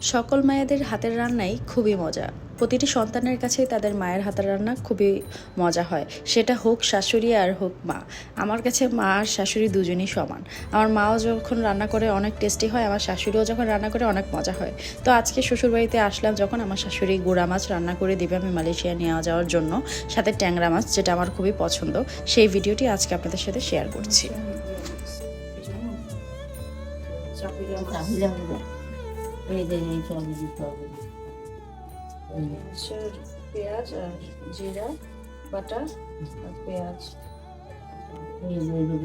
সকল মায়েদের হাতের রান্নাই খুবই মজা। প্রতিটি সন্তানের কাছেই তাদের মায়ের হাতের রান্না খুবই মজা হয়। সেটা হোক শাশুড়ি আর হোক মা। আমার কাছে মা আর শাশুড়ি দুজনই সমান। আমার মাও যখন রান্না করে অনেক টেস্টি হয়, আমার শাশুড়িও যখন রান্না করে অনেক মজা হয়। তো আজকে শ্বশুরবাড়িতে আসলাম যখন আমার শাশুড়ি গুঁড়া মাছ রান্না করে দেবে আমি মালয়েশিয়া নিয়ে যাওয়ার জন্য, সাথে ট্যাংরা মাছ যেটা আমার খুবই পছন্দ। সেই ভিডিওটি আজকে আপনাদের সাথে শেয়ার করছি। এই যে এই সব দিতে হবে। পেঁয়াজ আর জিরা বাটা আর পেঁয়াজ। এই যে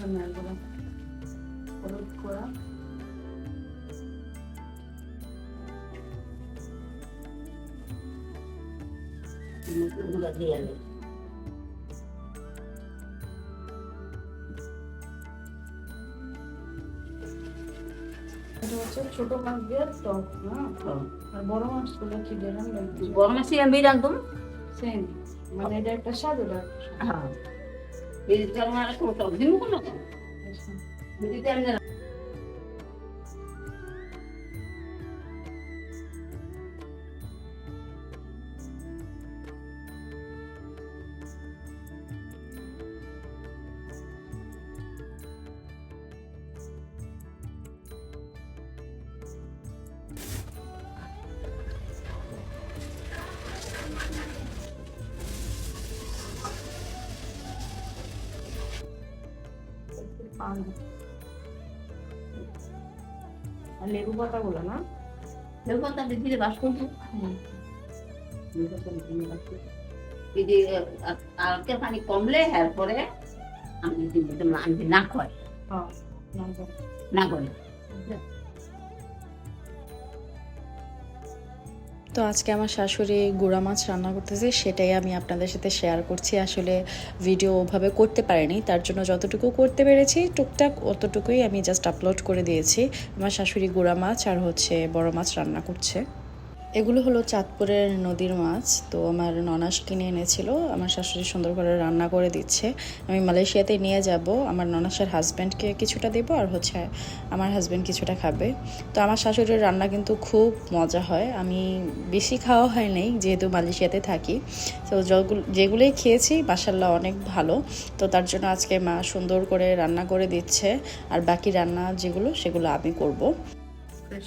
গোলমরিচ হলুদ করা গুঁড়া দিয়ে ছোট মাছ দিয়ে টক। আর বড় মাছগুলো কি দিলাম বড় মাসি আমি রান্ধুম সেম মানে এটা একটা স্বাদ ওটা একটা স্বাদ। হ্যাঁ এই যে আমার কোনো টক না আর লেবু পাতা না এরকম তাদের ধীরে বাস করব এই যে কালকে পানি কমলে হ্যার আমি দিতে আমি না খয় হ্যাঁ। না করে। তো আজকে আমার শাশুড়ি গুঁড়া মাছ রান্না করতেছে, সেটাই আমি আপনাদের সাথে শেয়ার করছি। আসলে ভিডিও ওভাবে করতে পারিনি, তার জন্য যতটুকু করতে পেরেছি, টুকটাক অতটুকুই আমি জাস্ট আপলোড করে দিয়েছি। আমার শাশুড়ি গুঁড়া মাছ আর হচ্ছে বড় মাছ রান্না করছে। এগুলো হলো চাঁদপুরের নদীর মাছ। তো আমার ননাস কিনে এনেছিল, আমার শাশুড়ি সুন্দর করে রান্না করে দিচ্ছে। আমি মালয়েশিয়াতে নিয়ে যাব, আমার ননাসের হাজব্যান্ডকে কিছুটা দেবো আর হচ্ছে আমার হাজব্যান্ড কিছুটা খাবে। তো আমার শাশুড়ির রান্না কিন্তু খুব মজা হয়। আমি বেশি খাওয়া হয় নাই, যেহেতু মালয়েশিয়াতে থাকি। তো যগুলো, যেগুলোই খেয়েছি মাসাল্লাহ অনেক ভালো। তো তার জন্য আজকে মা সুন্দর করে রান্না করে দিচ্ছে। আর বাকি রান্না যেগুলো, সেগুলো আমি করব। ফ্রেশ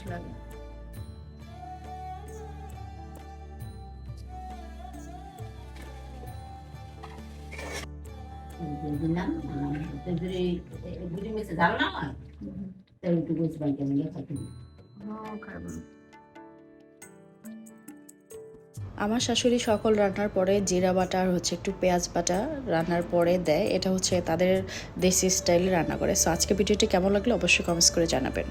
আমার শাশুড়ি সকল রান্নার পরে জিরা বাটা আর হচ্ছে একটু পেঁয়াজ বাটা রান্নার পরে দেয়। এটা হচ্ছে তাদের দেশি স্টাইলে রান্না করে। সো আজকে ভিডিওটি কেমন লাগল অবশ্যই কমেন্টস করে জানাবেন।